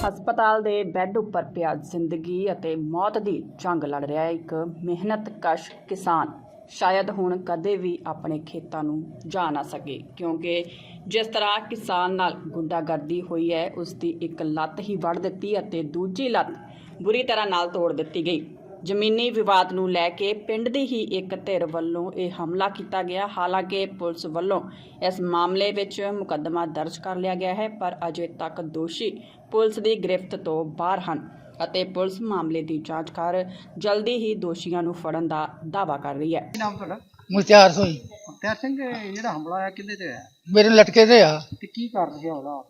ਹਸਪਤਾਲ ਦੇ ਬੈੱਡ ਉੱਪਰ ਪਿਆ ਜ਼ਿੰਦਗੀ ਅਤੇ ਮੌਤ ਦੀ ਜੰਗ ਲੜ ਰਿਹਾ ਹੈ। ਇੱਕ ਮਿਹਨਤਕਸ਼ ਕਿਸਾਨ ਸ਼ਾਇਦ ਹੁਣ ਕਦੇ ਵੀ ਆਪਣੇ ਖੇਤਾਂ ਨੂੰ ਜਾ ਨਾ ਸਕੇ, ਕਿਉਂਕਿ ਜਿਸ ਤਰ੍ਹਾਂ ਕਿਸਾਨ ਨਾਲ ਗੁੰਡਾਗਰਦੀ ਹੋਈ ਹੈ, ਉਸ ਦੀ ਇੱਕ ਲੱਤ ਹੀ ਵੱਢ ਦਿੱਤੀ ਅਤੇ ਦੂਜੀ ਲੱਤ ਬੁਰੀ ਤਰ੍ਹਾਂ ਨਾਲ ਤੋੜ ਦਿੱਤੀ ਗਈ। ਜ਼ਮੀਨੀ ਵਿਵਾਦ ਨੂੰ ਲੈ ਕੇ ਪਿੰਡ ਦੀ ਹੀ ਇੱਕ ਧਿਰ ਵੱਲੋਂ ਇਹ ਹਮਲਾ ਕੀਤਾ ਗਿਆ। ਹਾਲਾਂਕਿ ਪੁਲਿਸ ਵੱਲੋਂ ਇਸ ਮਾਮਲੇ ਵਿੱਚ ਮੁਕੱਦਮਾ ਦਰਜ ਕਰ ਲਿਆ ਗਿਆ ਹੈ ਪਰ ਅਜੇ ਤੱਕ ਦੋਸ਼ੀ ਪੁਲਿਸ ਦੀ ਗ੍ਰਿਫਤ ਤੋਂ ਬਾਹਰ ਹਨ ਅਤੇ ਪੁਲਿਸ ਮਾਮਲੇ ਦੀ ਜਾਂਚ ਕਰ ਜਲਦੀ ਹੀ ਦੋਸ਼ੀਆਂ ਨੂੰ ਫੜਨ ਦਾ ਦਾਅਵਾ ਕਰ ਰਹੀ ਹੈ। ਕੀ ਨਾਮ ਤੁਹਾਡਾ? ਮੁਖਤਿਆਰ ਸੋਈ ਮੁਖਤਿਆਰ ਸਿੰਘ ਇਹ ਜਿਹੜਾ ਹਮਲਾ ਆਇਆ ਕਿੰਦੇ ਤੇ ਹੋਇਆ? ਮੇਰੇ ਲਟਕੇ ਤੇ ਆ। ਤੇ ਕੀ ਕਾਰਨ ਸੀ ਹਮਲਾ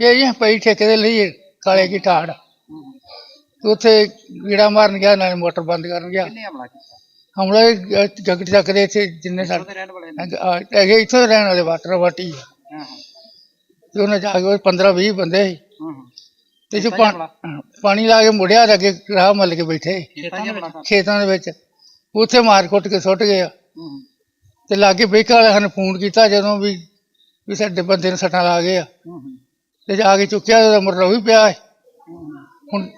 ਇਹ ਜੀ ਪਈ ਠੇਕੇ ਦੇ ਲਈ ਕਾਲੇ ਕੀ ਠਾੜ। ਤੇ ਉੱਥੇ ਗੀੜਾ ਮਾਰਨ ਗਿਆ ਨਾਲ ਮੋਟਰ ਬੰਦ ਕਰਨ ਗਿਆ। ਕਿੰਨੇ ਹਮਲਾ ਕੀਤਾ? ਹਮਲਾ ਜਗਟ ਚੱਕ ਦੇ ਇੱਥੇ ਜਿੰਨੇ ਉਹਦੇ ਸਾਡੇ ਰਹਿਣ ਵਾਲੇ ਨੇ। ਆ, ਹੈਗੇ ਇੱਥੋਂ ਦੇ ਰਹਿਣ ਵਾਲੇ ਵਾਟਰ ਵਾਟੀ ਹਾਂ ਹਾਂ। ਤੇ ਉਹਨੇ ਜਾ ਕੇ 15 20 ਬੰਦੇ ਸੀ। ਹਾਂ ਹਾਂ। ਤੇ ਜੋ ਹਮਲਾ? ਪਾਣੀ ਲਾ ਕੇ ਮੁੜਿਆ ਤੇ ਅੱਗੇ ਰਾਹ ਮੱਲ ਕੇ ਬੈਠੇ। ਖੇਤਾਂ ਦੇ ਵਿੱਚ। ਉੱਥੇ ਮਾਰ ਕੁੱਟ ਕੇ ਸੁੱਟ ਗਏ ਆ। ਹੂੰ ਤੇ ਲਾਗੇ ਬੇਕਾ ਵਾਲਿਆਂ ਨੇ ਫੋਨ ਕੀਤਾ ਜਦੋਂ ਵੀ ਵੀ ਸਾਡੇ ਬੰਦੇ ਨੂੰ ਸੱਟਾਂ ਲਾ ਗਏ ਆ। ਹੂੰ ਤੇ ਜਾ ਕੇ ਚੁੱਕਿਆ ਤੇ ਮੁਰਲਾ ਵੀ ਪਿਆ ਹੈ ਹੂੰ। ਹੁਣ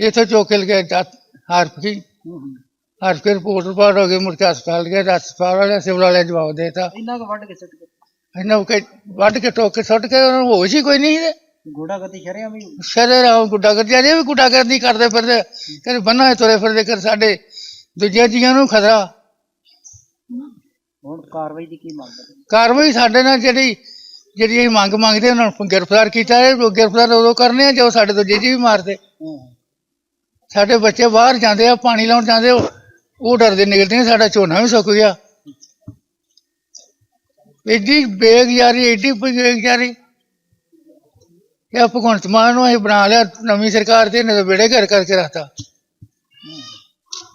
ਇੱਥੋਂ ਚੁੱਕ ਕੇ ਲਗੇ ਹਰਫ ਕੀ ਹਰਫ ਕੇ ਰਿਪੋਰਟ ਰਿਪਾਰਟ ਹੋ ਗਈ ਮੁੜ ਕੇ ਹਸਪਤਾਲ ਗਏ ਹਸਪਤਾਲ ਵਾਲੇ ਸਿਵਲ ਵਾਲੇ ਜਵਾਬ ਦੇਤਾ। ਇੰਨਾ ਕੁ ਵੱਢ ਕੇ ਸੁੱਟ ਕੇ। ਇਹਨਾਂ ਕੇ ਵੱਢ ਕੇ ਟੋਕ ਕੇ ਸੁੱਟ ਕੇ ਉਹਨਾਂ ਨੂੰ ਹੋਸ਼ ਹੀ ਕੋਈ ਨਹੀਂ ਸੀ ਗੋੜਾ ਗਤੀ ਸ਼ਰਿਆ ਵੀ ਸ਼ਰੇ ਰਾਮ ਗੁੱਡਾ ਕਰ ਜਾਂਦੇ ਵੀ ਗੁੱਡਾ ਕਰਦੀ ਕਰਦੇ ਫਿਰਦੇ ਕਹਿੰਦੇ ਬੰਨਾ ਤੁਰੇ ਫਿਰਦੇ ਕਰ ਸਾਡੇ ਦੂਜੇ ਜੀਆਂ ਨੂੰ ਖਤਰਾ। ਹੁਣ ਕਾਰਵਾਈ ਦੀ ਕੀ ਮੰਗ ਕਾਰਵਾਈ ਸਾਡੇ ਨਾਲ ਜਿਹੜੀ ਜਿਹੜੀ ਅਸੀਂ ਮੰਗ ਮੰਗਦੇ ਉਹਨਾਂ ਨੂੰ ਗ੍ਰਿਫਤਾਰ ਕੀਤਾ ਹੈ ਉਹ ਗ੍ਰਿਫਤਾਰ ਉਦੋਂ ਕਰਨੇ ਆ ਜਦੋਂ ਸਾਡੇ ਦੂਜੇ ਜੀ ਵੀ ਮਾਰਦੇ। ਸਾਡੇ ਬੱਚੇ ਬਾਹਰ ਜਾਂਦੇ ਆ ਪਾਣੀ ਲਾਉਣ ਜਾਂਦੇ ਉਹ ਉਹ ਡਰਦੇ ਨਿਕਲਦੇ ਨੇ ਸਾਡਾ ਝੋਨਾ ਵੀ ਸੁੱਕ ਗਿਆ। ਐਡੀ ਬੇਗਿਆਰੀ ਐਡੀ ਬੇਗਿਆਰੀ। ਇਹ ਭਗਵੰਤ ਮਾਨ ਨੂੰ ਅਸੀਂ ਬਣਾ ਲਿਆ ਨਵੀਂ ਸਰਕਾਰ ਤੇ ਤਾਂ ਬੇੜੇ ਘਰ ਕਰਕੇ ਰੱਖਤਾ।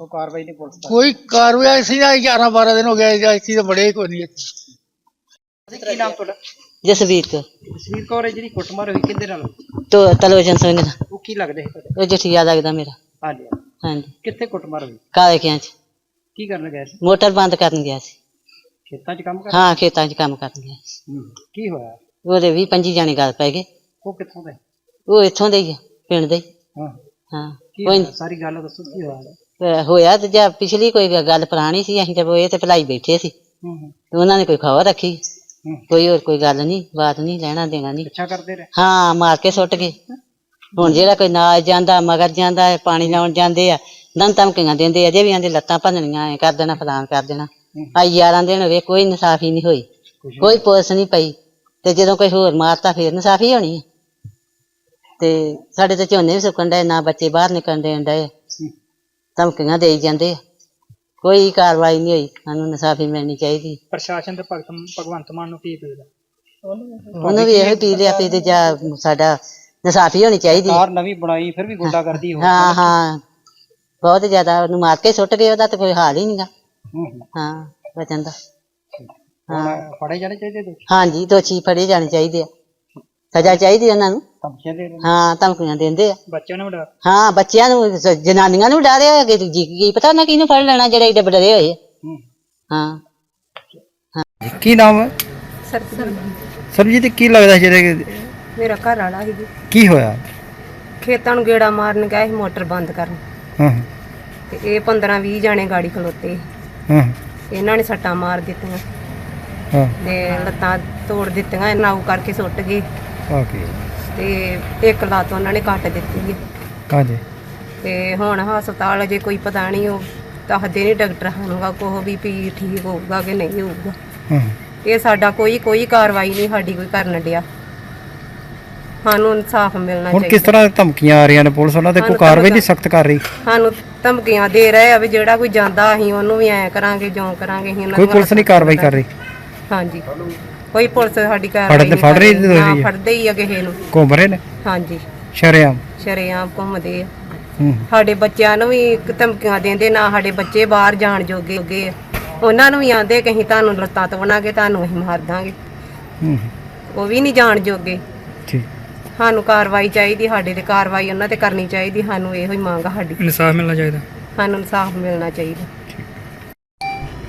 ਉਹ ਕਾਰਵਾਈ ਨਹੀਂ ਪੁਲਿਸ ਕੋਈ ਕਾਰਵਾਈ ਸੀ ਨਾ 11 12 ਦਿਨ ਹੋ ਗਏ ਜਾਂ ਇੱਥੇ ਤਾਂ ਬੜੇ ਕੋਈ ਨਹੀਂ। ਇੱਥੇ। ਕੀ ਨਾਮ ਤੁਹਾਡਾ? ਜਸਵੀਰ ਕੌਰ। ਜਸਵੀਰ ਕੌਰ ਜਿਹੜੀ ਕੁੱਟਮਾਰ ਹੋਈ ਕਿੰਦੇ ਨਾਲ? ਤੋ ਤਲੋਜਨ ਸਿੰਘ ਦਾ ਉਹ ਕੀ ਲੱਗਦਾ ਹੈ ਤੁਹਾਡੇ? ਉਹ ਜਠੀਆ ਲੱਗਦਾ ਮੇਰਾ। ਹਾਂਜੀ ਹਾਂਜੀ ਕਿੱਥੇ ਕੁੱਟਮਾਰ ਹੋਈ ਕਾਲੇ ਕਿਆਂ ਚ ਕੀ ਕਰਨ ਗਏ ਸੀ ਮੋਟਰ ਬੰਦ ਕਰਨ ਗਿਆ ਸੀ ਖੇਤਾਂ 'ਚ ਕੰਮ ਕਰ ਹਾਂ ਖੇਤਾਂ 'ਚ ਕੰਮ ਕਰਨ ਗਿਆ ਸੀ। ਹੂੰ ਕੀ ਹੋਇਆ ਉਹਦੇ ਵੀ ਪੰਜੀ ਜਾਣੇ ਗੱਲ ਪੈ ਗਏ ਉਹ ਕਿੱਥੋਂ ਦਾ ਹੈ? ਉਹ ਇੱਥੋਂ ਦੇ ਹੀ ਆ ਪਿੰਡ ਦੇ ਹੀ। ਹਾਂ ਹਾਂ ਕੀ ਕੋਈ ਹੋਇਆ? ਸਾਰੀ ਗੱਲ ਦੱਸੋ ਕੀ ਹੋਇਆ ਅਹ ਹੋਇਆ ਤੇ ਜਾਂ ਪਿਛਲੀ ਕੋਈ ਗੱਲ ਪੁਰਾਣੀ ਸੀ ਅਸੀਂ ਜਦ ਇਹ ਤੇ ਭਲਾਈ ਬੈਠੇ ਸੀ ਹੂੰ ਹੂੰ ਤੇ ਉਹਨਾਂ ਨੇ ਕੋਈ ਖਬਰ ਰੱਖੀ ਹੂੰ ਕੋਈ ਹੋਰ ਕੋਈ ਗੱਲ ਨਹੀਂ ਬਾਤ ਨਹੀਂ ਲੈਣਾ ਦੇਣਾ ਨਹੀਂ ਪਿੱਛਾ ਕਰਦੇ ਰਹੇ ਹਾਂ ਮਾਰ ਕੇ ਸੁੱਟ ਗਏ ਹੁਣ ਜਿਹੜਾ ਕੋਈ ਨਾਲ ਜਾਂਦਾ ਮਗਰ ਜਾਂਦਾ ਹੈ, ਪਾਣੀ ਲਾਉਣ ਜਾਂਦੇ ਆ ਦਨ ਧਮਕੀਆਂ ਦਿੰਦੇ ਆ ਜੇ ਵੀ ਆਂਦੇ ਲੱਤਾਂ ਭੰਨਣੀਆਂ ਐ ਕਰ ਦੇਣਾ ਫਲਾਣ ਕਰ ਦੇਣਾ। ਆਈ ਯਾਰਾਂ ਦਿਨ ਹੋਵੇ ਕੋਈ ਇਨਸਾਫੀ ਨਹੀਂ ਹੋਈ ਕੋਈ ਪੁਲਿਸ ਨਹੀਂ ਪਈ ਤੇ ਜਦੋਂ ਕੋਈ ਹੋਰ ਮਾਰਤਾ ਫੇਰ ਇਨਸਾਫੀ ਹੋਣੀ ਹੈ ਤੇ ਸਾਡੇ ਤੇ ਝੋਨੇ ਵੀ ਸੁੱਕਣ ਡਏ ਨਾ ਬੱਚੇ ਬਾਹਰ ਨਿਕਲਣ ਦੇਣ ਡਏ ਧਮਕੀਆਂ ਦੇਈ ਜਾਂਦੇ ਆ। ਕੋਈ ਕਾਰਵਾਈ ਨਹੀਂ ਹੋਈ ਸਾਨੂੰ ਇਨਸਾਫੀ ਮਿਲਣੀ ਚਾਹੀਦੀ। ਪ੍ਰਸ਼ਾਸਨ ਤੇ ਭਗਤ ਭਗਵੰਤ ਮਾਨ ਨੂੰ ਕੀ ਅਪੀਲ ਉਹਨੂੰ ਵੀ ਇਹੋ ਪੀ ਲਿਆ ਪੀ ਤੇ ਜਾਂ ਸਾਡਾ ਇਨਸਾਫੀ ਹੋਣੀ ਚਾਹੀਦੀ। ਕਾਰ ਨਵੀਂ ਬਣਾਈ ਫਿਰ ਵੀ ਗੁੰਡਾਗਰਦੀ ਹੋ ਹਾਂ ਹਾਂ। ਬਹੁਤ ਜ਼ਿਆਦਾ ਉਹਨੂੰ ਮਾਰ ਕੇ ਸੁੱਟ ਗਏ ਉਹਦਾ ਤੇ ਕੋਈ ਹਾਲ ਹੀ ਨਹੀਂਗਾ ਹੂੰ ਹੂੰ। ਹਾਂ ਬਚਨ ਦਾ। ਫੜੇ ਜਾਣੇ ਚਾਹੀਦੇ ਦੋਸ਼ੀ ਹਾਂਜੀ ਦੋਸ਼ੀ ਫੜੇ ਜਾਣੇ ਚਾਹੀਦੇ ਆ। ਸਜ਼ਾ ਚਾਹੀਦੀ ਉਹਨਾਂ ਨੂੰ। ਧਮਕੀਆਂ ਦੇ ਰਹੇ। ਹਾਂ ਧਮਕੀਆਂ ਦਿੰਦੇ ਆ। ਬੱਚਿਆਂ ਨੂੰ ਡਰ ਹਾਂ ਬੱਚਿਆਂ ਨੂੰ ਸ- ਜਨਾਨੀਆਂ ਨੂੰ ਡਾਰਿਆ ਕਿ ਜੀ ਕੀ ਪਤਾ ਨਾ ਕਿਹਨੂੰ ਫੜ ਲੈਣਾ ਜਿਹੜੇ ਏਡੇ ਡਰੇ ਹੋਏ। ਆ। ਹੂੰ। ਹਾਂ। ਕੀ ਨਾਮ ਹੈ? ਸਰਬਜੀਤ। ਕੀ ਲੱਗਦਾ ਜਿਹੜੇ ਮੇਰਾ ਘਰ ਵਾਲਾ ਸੀ ਜੀ। ਕੀ ਹੋਇਆ? ਖੇਤਾਂ ਨੂੰ ਗੇੜਾ ਮਾਰਨ ਗਿਆ ਸੀ ਮੋਟਰ ਬੰਦ ਕਰਨ। ਹਾਂ। ਤੇ ਇਹ 15 20 ਜਾਣੇ ਗਾੜੀ ਖਲੋਤੇ ਹਾਂ। ਇਹਨਾਂ ਨੇ ਸੱਟਾਂ ਮਾਰ ਦਿੱਤੀਆਂ। ਹਾਂ। ਤੇ ਲੱਤਾਂ ਤੋੜ ਦਿੱਤੀਆਂ ਨਾਉ ਕਰਕੇ ਸੁੱਟ ਗਏ। ਓਕੇ ਤੇ ਇੱਕ ਲੱਤ ਉਹਨਾਂ ਨੇ ਕੱਟ ਦਿੱਤੀ ਹੈ ਹਾਂਜੀ ਤੇ ਹੁਣ ਹਸਪਤਾਲ ਅਜੇ ਕੋਈ ਪਤਾ ਨਹੀਂ ਉਹ ਦੱਸਦੇ ਨਹੀਂ ਡਾਕਟਰ ਸਾਨੂੰ ਕੋਹ ਵੀ ਵੀ ਠੀਕ ਹੋਊਗਾ ਕਿ ਨਹੀਂ ਹੋਊਗਾ। ਹਾਂ। ਇਹ ਸਾਡਾ ਕੋਈ ਕੋਈ ਕਾਰਵਾਈ ਨਹੀਂ ਸਾਡੀ ਕੋਈ ਕਰਨ ਡਿਆ। ਸਾਨੂੰ ਇਨਸਾਫ ਮਿਲਣਾ ਹੁਣ ਕਿਸ ਚਾਹੀਦਾ। ਤਰ੍ਹਾਂ ਧਮਕੀਆਂ ਆ ਰਹੀਆਂ ਨੇ ਪੁਲਿਸ ਉਹਨਾਂ ਤੇ ਕੋਈ ਕਾਰਵਾਈ ਨਹੀਂ ਸਖਤ ਕਰ ਰਹੀ? ਸਾਨੂੰ ਧਮਕੀਆਂ ਦੇ ਰਹੇ ਆ ਵੀ ਜਿਹੜਾ ਕੋਈ ਜਾਂਦਾ ਅਸੀਂ ਉਹਨੂੰ ਵੀ ਐ ਕਰਾਂਗੇ ਜਿਉਂ ਕਰਾਂਗੇ ਅਸੀਂ ਉਹਨਾਂ ਕੋਈ ਨੂੰ ਪੁਲਿਸ ਨਹੀਂ ਕਾਰਵਾਈ ਕਰ ਰਹੀ? ਹਾਂਜੀ। ਕੋਈ ਪੁਲਿਸ ਸਾਡੀ ਕਾਰਵਾਈ ਫੜਨ- ਨਹੀਂ ਫੜ ਰਹੀ? ਫੜਦੇ ਹੀ ਆ ਕਿਸੇ ਨੂੰ। ਘੁੰਮ ਰਹੇ ਨੇ? ਹਾਂਜੀ। ਸ਼ਰੇਆਮ? ਸ਼ਰੇਆਮ ਘੁੰਮਦੇ ਆ। ਹੂੰ। ਸਾਡੇ ਬੱਚਿਆਂ ਨੂੰ ਵੀ ਇੱਕ ਧਮਕੀਆਂ ਦਿੰਦੇ ਨਾ ਸਾਡੇ ਬੱਚੇ ਬਾਹਰ ਜਾਣ ਜੋਗੇ ਹੋਗੇ ਆ। ਉਹਨਾਂ ਨੂੰ ਵੀ ਆਂਦੇ ਕਿ ਅਸੀਂ ਤੁਹਾਨੂੰ ਲੱਤਾਂ ਤੋੜਾਂਗੇ ਤੁਹਾਨੂੰ ਅਸੀਂ ਮਾਰ ਦਾਂਗੇ। ਹੂੰ। ਉਹ ਵੀ ਨਹੀਂ ਜਾਣ ਜੋਗੇ। ਠੀਕ। ਸਾਨੂੰ ਕਾਰਵਾਈ ਚਾਹੀਦੀ ਸਾਡੇ ਤੇ ਕਾਰਵਾਈ ਉਹਨਾਂ ਤੇ ਕਰਨੀ ਚਾਹੀਦੀ ਸਾਨੂੰ ਇਹੋ ਹੀ ਮੰਗ ਆ ਸਾਡੀ। ਇਨਸਾਫ ਮਿਲਣਾ ਚਾਹੀਦਾ? ਸਾਨੂੰ ਇਨਸਾਫ ਮਿਲਣਾ ਚਾਹੀਦਾ।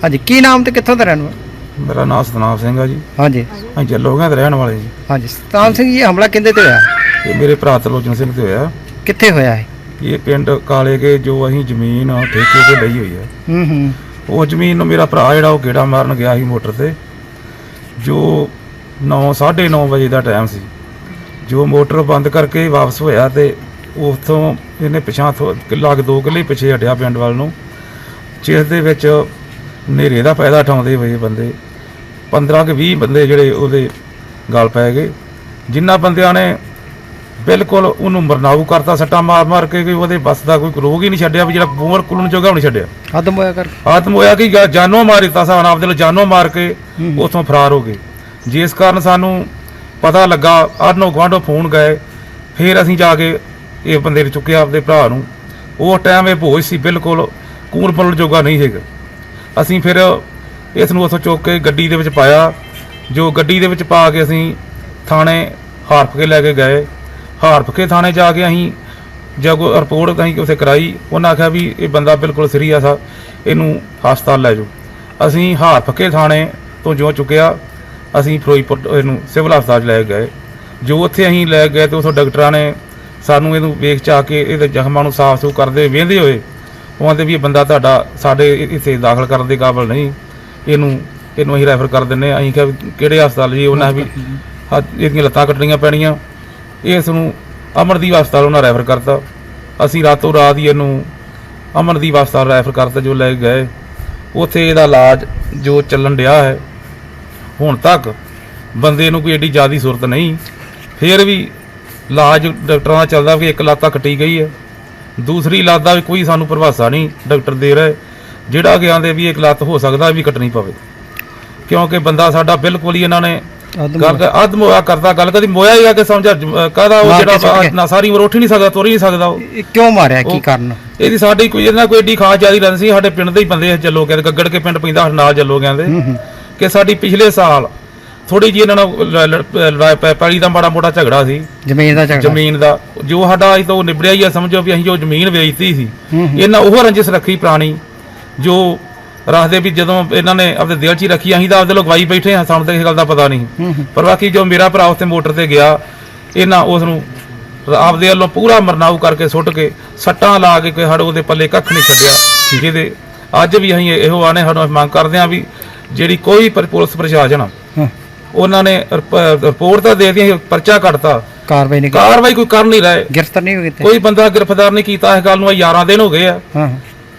ਹਾਂਜੀ ਕੀ ਨਾਮ ਤੇ ਕਿੱਥੋਂ ਦਾ ਰਹਿਣ ਵਾਲਾ? ਮੇਰਾ ਨਾਮ ਸਤਨਾਮ ਸਿੰਘ ਆ ਜੀ। ਹਾਂਜੀ। ਅਸੀਂ ਜੱਲੋਗਾਂ ਦੇ ਰਹਿਣ ਵਾਲੇ ਜੀ। ਹਾਂਜੀ ਸਤਾਨ ਸਿੰਘ ਜੀ ਇਹ ਹਮਲਾ ਕਿੰਦੇ ਤੇ ਹੋਇਆ? ਇਹ ਮੇਰੇ ਭਰਾ ਤਰਲੋਚਨ ਸਿੰਘ ਤੇ ਹੋਇਆ। ਕਿੱਥੇ ਹੋਇਆ ਹੈ ਇਹ ਪਿੰਡ ਕਾਲੇ ਕੇ ਜੋ ਅਸੀਂ ਜ਼ਮੀਨ ਠੇਕੇ ਤੇ ਲਈ ਹੋਈ ਆ। ਹੂੰ ਹੂੰ। ਉਹ ਜ਼ਮੀਨ ਨੂੰ ਮੇਰਾ ਭਰਾ ਜਿਹੜਾ ਉਹ ਗੇੜਾ ਮਾਰਨ ਗਿਆ ਸੀ ਮੋਟਰ ਤੇ। ਜੋ 9 9:30 ਵਜੇ ਦਾ ਟਾਈਮ ਸੀ। ਜੋ ਮੋਟਰ ਬੰਦ ਕਰਕੇ ਵਾਪਸ ਹੋਇਆ ਤੇ ਉਥੋਂ ਇਹਨੇ ਪਿਛਾਂ ਕੁ ਦੋ ਕਿੱਲੇ ਪਿੱਛੇ ਹਟਿਆ ਪਿੰਡ ਵੱਲ ਨੂੰ। ਜਿਸ ਦੇ ਵਿੱਚ ਹਨੇਰੇ ਦਾ ਫਾਇਦਾ ਉਠਾਉਂਦੇ ਹੋਏ ਬੰਦੇ 15 ਕਿ 20 ਬੰਦੇ ਜਿਹੜੇ ਉਹਦੇ ਗਲ ਪੈ ਗਏ। ਜਿਨ੍ਹਾਂ ਬੰਦਿਆਂ ਨੇ ਬਿਲਕੁਲ ਉਹਨੂੰ ਮਰਨਾਊ ਕਰਤਾ ਸੱਟਾਂ ਮਾਰ ਮਾਰ ਕੇ ਕਿ ਉਹਦੇ ਬਸ ਦਾ ਕੋਈ ਰੋਗ ਹੀ ਨਹੀਂ ਛੱਡਿਆ ਵੀ ਜਿਹੜਾ ਬੂਮਰ ਕੁਲਣ ਜੋਗਾ ਨਹੀਂ ਛੱਡਿਆ। ਹੱਦ ਹੋਇਆ ਕਰ। ਆਤਮ ਹੋਇਆ ਕਿ ਜਾਨੋਂ ਮਾਰ ਦਿੱਤਾ ਸਾਨ ਆਪਦੇ ਲਈ ਜਾਨੋਂ ਮਾਰ ਕੇ ਉਥੋਂ ਫਰਾਰ ਹੋ ਗਏ। ਜਿਸ ਕਾਰਨ ਸਾਨੂੰ ਪਤਾ ਲੱਗਾ ਆਨੋ ਗਵਾਂਢੋਂ ਫੋਨ ਗਏ। ਫਿਰ ਅਸੀਂ ਜਾ ਕੇ ਇਹ ਬੰਦੇ ਨੂੰ ਚੁੱਕਿਆ ਆਪਦੇ ਭਰਾ ਨੂੰ। ਉਹ ਟਾਈਮ ਇਹ ਭੋਜ ਸੀ, ਬਿਲਕੁਲ ਕੂਨ ਪਲਣ ਜੋਗਾ ਨਹੀਂ ਸੀਗਾ। ਅਸੀਂ ਫਿਰ ਇਸ ਨੂੰ ਉਥੋਂ ਚੁੱਕ ਕੇ ਗੱਡੀ ਦੇ ਵਿੱਚ ਪਾਇਆ। ਜੋ ਗੱਡੀ ਦੇ ਵਿੱਚ ਪਾ ਕੇ ਅਸੀਂ ਥਾਣੇ ਹਾਰਫ ਕੇ ਲੈ ਕੇ ਗਏ। ਹਾਰਫ ਕੇ ਥਾਣੇ ਜਾ ਕੇ ਅਸੀਂ ਜਦ ਰਿਪੋਰਟ ਅਸੀਂ ਉਸੇ ਕਰਾਈ, ਉਹਨਾਂ ਆਖਿਆ ਵੀ ਇਹ ਬੰਦਾ ਬਿਲਕੁਲ ਸੀਰੀਅਸ ਆ, ਇਹਨੂੰ ਹਸਪਤਾਲ ਲੈ ਜਾਓ। ਅਸੀਂ ਹਾਰਫਕੇ ਥਾਣੇ ਤੋਂ ਜੋ ਚੁੱਕਿਆ। ਅਸੀਂ ਫਿਰੋਜ਼ਪੁਰ ਇਹਨੂੰ ਸਿਵਲ ਹਸਪਤਾਲ 'ਚ ਲੈ ਕੇ ਗਏ। ਜੋ ਉੱਥੇ ਅਸੀਂ ਲੈ ਗਏ ਤੇ ਉਥੋਂ ਡਾਕਟਰਾਂ ਨੇ ਸਾਨੂੰ ਇਹਨੂੰ ਵੇਖ ਚਾ ਕੇ ਇਹਦੇ ਜ਼ਖਮਾਂ ਨੂੰ ਸਾਫ਼ ਸੂਫ ਕਰਦੇ ਵੇਂਦੇ ਹੋਏ ਉਹ ਆਂਦੇ ਵੀ ਇਹ ਬੰਦਾ ਤੁਹਾਡਾ ਸਾਡੇ ਇੱਥੇ ਦਾਖਲ ਕਰਨ ਦੇ ਕਾਬਲ ਨਹੀਂ। ਇਹਨੂੰ ਇਹਨੂੰ ਅਸੀਂ ਰੈਫਰ ਕਰ ਦਿੰਨੇ ਹਾਂ। ਅਸੀਂ ਕਿਹਾ ਵੀ ਕਿਹੜੇ ਹਸਪਤਾਲ ਜੀ? ਉਹਨਾਂ ਵੀ ਹਾਂ, ਇਹਦੀਆਂ ਲੱਤਾਂ ਕੱਟਣੀਆਂ ਪੈਣੀਆਂ। ਇਸ ਨੂੰ ਅਮਰਦੀਪ ਹਸਪਤਾਲ ਉਹਨਾਂ ਰੈਫਰ ਕਰਤਾ। ਅਸੀਂ ਰਾਤੋਂ ਰਾਤ ਹੀ ਇਹਨੂੰ ਅਮਰਦੀਪ ਹਸਪਤਾਲ ਰੈਫਰ ਕਰਤਾ ਜੋ ਲੈ ਕੇ ਗਏ। ਉੱਥੇ ਇਹਦਾ ਇਲਾਜ ਜੋ ਚੱਲਣ ਡਿਆ ਹੈ। ਹੁਣ ਤੱਕ ਬੰਦੇ ਨੂੰ ਕੋਈ ਏਡੀ ਜ਼ਿਆਦੀ ਸੁਰਤ ਨਹੀਂ। ਫਿਰ ਵੀ ਇਲਾਜ ਡਾਕਟਰਾਂ ਦਾ ਚੱਲਦਾ ਵੀ ਇੱਕ ਲੱਤ ਕੱਟੀ ਗਈ ਹੈ। ਦੂਸਰੀ ਲੱਤ ਦਾ ਵੀ ਕੋਈ ਸਾਨੂੰ ਪ੍ਰਭਾਸਾ ਨਹੀਂ ਡਾਕਟਰ ਦੇ ਰਹੇ। ਜਿਹੜਾ ਕਿ ਆਂਦੇ ਵੀ ਇੱਕ ਲੱਤ ਹੋ ਸਕਦਾ ਵੀ ਕੱਟਣੀ ਪਵੇ। ਕਿਉਂਕਿ ਬੰਦਾ ਸਾਡਾ ਬਿਲਕੁਲ ਹੀ ਇਹਨਾਂ ਨੇ ਆਦਮ ਗੱਲ ਕਰ ਅੱਧ ਮੋਇਆ ਕਰਦਾ ਗੱਲ ਕਦੀ ਮੋਇਆ ਹੀ ਆ ਕੇ ਸਮਝਾ ਕਹਦਾ ਉਹ ਕੇ ਜਿਹੜਾ ਨਾ। ਸਾਰੀ ਉਮਰ ਉੱਠ ਨਹੀਂ ਸਕਦਾ ਤੁਰ ਹੀ ਨਹੀਂ ਸਕਦਾ ਉਹ। ਕਿਉਂ ਮਾਰਿਆ ਕੀ ਕਾਰਨ? ਇਹਦੀ ਸਾਡੀ ਕੋਈ ਇਹਦੇ ਨਾਲ ਕੋਈ ਏਡੀ ਖਾਸ ਜਿਆਦੀ ਰੰਜ ਸੀ ਸਾਡੇ ਪਿੰਡ ਦੇ ਹੀ ਬੰਦੇ ਚੱਲੋ ਕਹਿੰਦੇ ਗੱਗੜ ਕੇ ਪਿੰਡ ਪੈਂਦਾ ਨਾਲ ਚੱਲੋ ਕਹਿੰਦੇ। ਕਿ ਸਾਡੀ ਪਿਛਲੇ ਸਾਲ ਥੋੜੀ ਜਿਹੀ ਇਹਨਾਂ ਨਾਲ ਲੜਾਈ ਪੈਲੀ ਦਾ ਮਾੜਾ ਮੋਟਾ ਝਗੜਾ ਸੀ। ਜ਼ਮੀਨ ਦਾ ਝਗੜਾ। ਜ਼ਮੀਨ ਦਾ। ਜੋ ਸਾਡਾ ਅਜ ਤੋਂ ਨਿਬੜਿਆ ਹੀ ਆ ਸਮਝੋ ਵੀ ਅਸੀਂ ਜੋ ਜ਼ਮੀਨ ਵੇਚਤੀ ਸੀ। ਇਹਨਾਂ ਉਹ ਰੰਜਿਸ਼ ਰੱਖੀ ਪੁਰਾਣੀ ਜੋ ਰੱਖਦੇ ਵੀ ਜਦੋਂ ਇਹਨਾਂ ਨੇ ਆਪਦੇ ਦਿਲ 'ਚ ਹੀ ਰੱਖੀ ਅਸੀਂ ਤਾਂ ਆਪਦੇ ਲੋਕ ਵਾਈ ਬੈਠੇ ਹਾਂ ਸਾਨੂੰ ਤਾਂ ਇਸ ਗੱਲ ਦਾ ਪਤਾ ਨਹੀਂ। ਪਰ ਬਾਕੀ ਜੋ ਮੇਰਾ ਭਰਾ ਉੱਥੇ ਮੋਟਰ ਤੇ ਗਿਆ ਇਹਨਾਂ ਉਸ ਨੂੰ ਆਪਦੇ ਵੱਲੋਂ ਪੂਰਾ ਮਰਨਾਊ ਕਰਕੇ ਸੁੱਟ ਕੇ ਸੱਟਾਂ ਲਾ ਕੇ ਕੋਈ ਸਾਡੇ ਉਹਦੇ ਪੱਲੇ ਕੱਖ ਨਹੀਂ ਛੱਡਿਆ। ਜਿਹਦੇ ਅੱਜ ਵੀ ਅਸੀਂ ਇਹੋ ਆਨੇ ਸਾਨੂੰ ਮੰਗ ਕਰਦੇ ਹਾਂ ਵੀ ਜਿਹੜੀ ਕੋਈ ਪਰ- ਪੁਲਿਸ ਪ੍ਰਸ਼ਾਸਨ ਹਾਂ, ਉਹਨਾਂ ਨੇ ਰਿਪ- ਰਿਪੋਰਟ ਤਾਂ ਦੇ ਦਿੱਤੀ ਪਰਚਾ ਕੱਟਤਾ। ਕਾਰਵਾਈ ਨਹੀਂ ਕਰ ਕਾਰਵਾਈ ਕੋਈ ਕਰ ਨਹੀਂ ਰਹੇ। ਗ੍ਰਿਫਤਾਰ ਨਹੀਂ ਹੋਏ ਤੇ ਕੋਈ ਬੰਦਾ ਗ੍ਰਿਫਤਾਰ ਨਹੀਂ ਕੀਤਾ ਇਸ ਗੱਲ ਨੂੰ 11 ਦਿਨ ਹੋ ਗਏ ਆ। ਹਾਂ।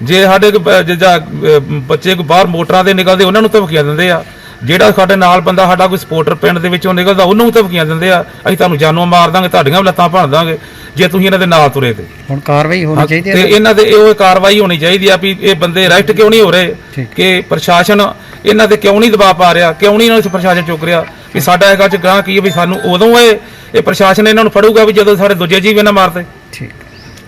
ਜੇ ਸਾਡੇ ਕੋਈ ਬ- ਜੇ ਜਾਂ, ਅਹ, ਬੱਚੇ ਕੋਈ ਬਾਹਰ ਮੋਟਰਾਂ ਦੇ ਨਿਕਲਦੇ ਉਹਨਾਂ ਨੂੰ ਧਮਕੀਆਂ ਦਿੰਦੇ ਆ। ਜਿਹੜਾ ਸਾਡੇ ਨਾਲ ਬੰਦਾ ਸਾਡਾ ਕੋਈ ਸਪੋਰਟਰ ਪਿੰਡ ਦੇ ਵਿੱਚੋਂ ਨਿਕਲਦਾ ਉਹਨੂੰ ਵੀ ਧਮਕੀਆਂ ਦਿੰਦੇ ਆ। ਅਸੀਂ ਤੁਹਾਨੂੰ ਜਾਨੋਂ ਮਾਰ ਦਾਂਗੇ ਤੁਹਾਡੀਆਂ ਵੀ ਲੱਤਾਂ ਭੰਨ ਦਾਂਗੇ ਜੇ ਤੁਸੀਂ ਇਹਨਾਂ ਦੇ ਨਾਲ ਤੁਰੇ ਤੇ। ਹੁਣ ਕਾਰਵਾਈ ਹੋਣੀ ਚਾਹੀਦੀ ਤੇ ਹੈ ਇਹਨਾਂ ਦੇ ਇਹੋ ਕਾਰਵਾਈ ਹੋਣੀ ਚਾਹੀਦੀ ਆ ਵੀ ਇਹ ਬੰਦੇ ਅਰੈਸਟ ਕਿਉਂ ਨਹੀਂ ਹੋ ਰਹੇ ਠੀਕ। ਕਿ ਪ੍ਰਸ਼ਾਸਨ ਇਹਨਾਂ ਤੇ ਕਿਉਂ ਨਹੀਂ ਦਬਾਅ ਪਾ ਰਿਹਾ? ਕਿਉਂ ਨਹੀਂ ਇਹਨਾਂ ਨੂੰ ਪ੍ਰਸ਼ਾਸਨ ਚੁੱਕ ਰਿਹਾ? ਵੀ ਸਾਡਾ ਇਹ ਗੱਲ ਚ ਗਾਂ ਕੀ ਹੈ ਵੀ ਸਾਨੂੰ ਉਦੋਂ ਇਹ ਇਹ ਪ੍ਰਸ਼ਾਸਨ ਇਹਨਾਂ ਨੂੰ ਫੜੂਗਾ ਵੀ ਜਦੋਂ ਸਾਡੇ ਦੂਜੇ ਜੀਵ ਇਹਨਾਂ ਮਾਰਦੇ। ਠੀਕ।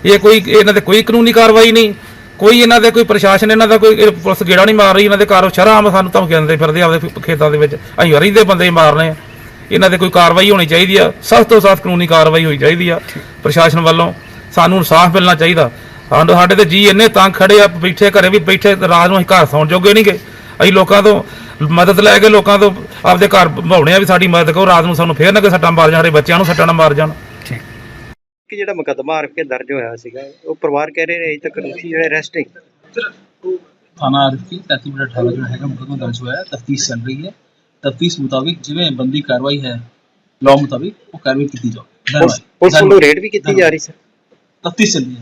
ਇਹ ਕੋਈ ਇਹਨਾਂ ਤੇ ਕੋਈ ਕਾਨੂੰਨੀ ਕਾਰਵਾਈ ਨਹੀਂ। ਕੋਈ ਇਹਨਾਂ ਦੇ ਕੋਈ ਪ੍ਰਸ਼ਾਸਨ ਇਹਨਾਂ ਦਾ ਕੋਈ ਪੁਲਿਸ ਗੇੜਾ ਨਹੀਂ ਮਾਰ ਰਹੀ ਇਹਨਾਂ ਦੇ ਘਰ ਸ਼ਰਾਮ ਸਾਨੂੰ ਧਮਕੀਆਂ ਦਿੰਦੇ ਫਿਰਦੇ ਆਪਦੇ ਖੇਤਾਂ ਦੇ ਵਿੱਚ। ਅਸੀਂ ਰਹਿੰਦੇ ਬੰਦੇ ਹੀ ਮਾਰਨੇ ਇਹਨਾਂ ਤੇ ਕੋਈ ਕਾਰਵਾਈ ਹੋਣੀ ਚਾਹੀਦੀ ਆ। ਸਖਤ ਤੋਂ ਸਖਤ ਕਾਨੂੰਨੀ ਕਾਰਵਾਈ ਹੋਣੀ ਚਾਹੀਦੀ ਆ ਪ੍ਰਸ਼ਾਸਨ ਵੱਲੋਂ। ਸਾਨੂੰ ਇਨਸਾਫ ਮਿਲਣਾ ਚਾਹੀਦਾ। ਸਾਡੇ ਸਾਡੇ ਤੇ ਜੀ ਇੰਨੇ ਤੰਗ ਖੜੇ ਆ ਬੈਠੇ ਘਰੇ ਵੀ ਬੈਠੇ ਰਾਤ ਨੂੰ ਅਸੀਂ ਘਰ ਸੌਣ ਜੋਗੇ ਨਹੀਂਗੇ ਅਸੀਂ ਲੋਕਾਂ ਤੋਂ ਮਦਦ ਲੈ ਕੇ ਲੋਕਾਂ ਤੋਂ ਆਪਦੇ ਘਰ ਭਾਉਣੇ ਆ ਵੀ ਸਾਡੀ ਮਦਦ ਕਰੋ। ਰਾਤ ਨੂੰ ਸਾਨੂੰ ਫੇਰ ਨਾ ਕਿ ਸੱਟਾਂ ਮਾਰ ਜਾਣ ਸਾਡੇ ਬੱਚਿਆਂ ਨੂੰ ਸੱਟਾਂ ਨਾ ਮਾਰ ਜਾਣ। ਕਿ ਜਿਹੜਾ ਮੁਕਦਮਾ ਆਰਕੇ ਦਰਜ ਹੋਇਆ ਸੀਗਾ ਉਹ ਪਰਿਵਾਰ ਕਹਿ ਰਹੇ ਨੇ ਅਜੇ ਤੱਕ ਦੋਸ਼ੀ ਜਿਹੜੇ ਰੈਸਟਿੰਗ ਥਾਣਾ ਆਰਕੇ 3318 ਜਿਹੜਾ ਹੈਗਾ ਮੁਕਦਮਾ ਦਰਜ ਹੋਇਆ ਤਫਤੀਸ਼ ਚੱਲ ਰਹੀ ਹੈ। ਤਫਤੀਸ਼ ਮੁਤਾਬਿਕ ਜਿਵੇਂ ਬੰਦੀ ਕਾਰਵਾਈ ਹੈ ਲਾਅ ਮੁਤਾਬਿਕ ਉਹ ਕਾਰਵਾਈ ਕੀਤੀ ਜਾਵੇ ਪੁਲਿਸ ਨੂੰ ਰੇਡ ਵੀ ਕੀਤੀ ਜਾ ਰਹੀ ਸਰ ਤਫਤੀਸ਼ ਚੱਲ ਰਹੀ ਹੈ।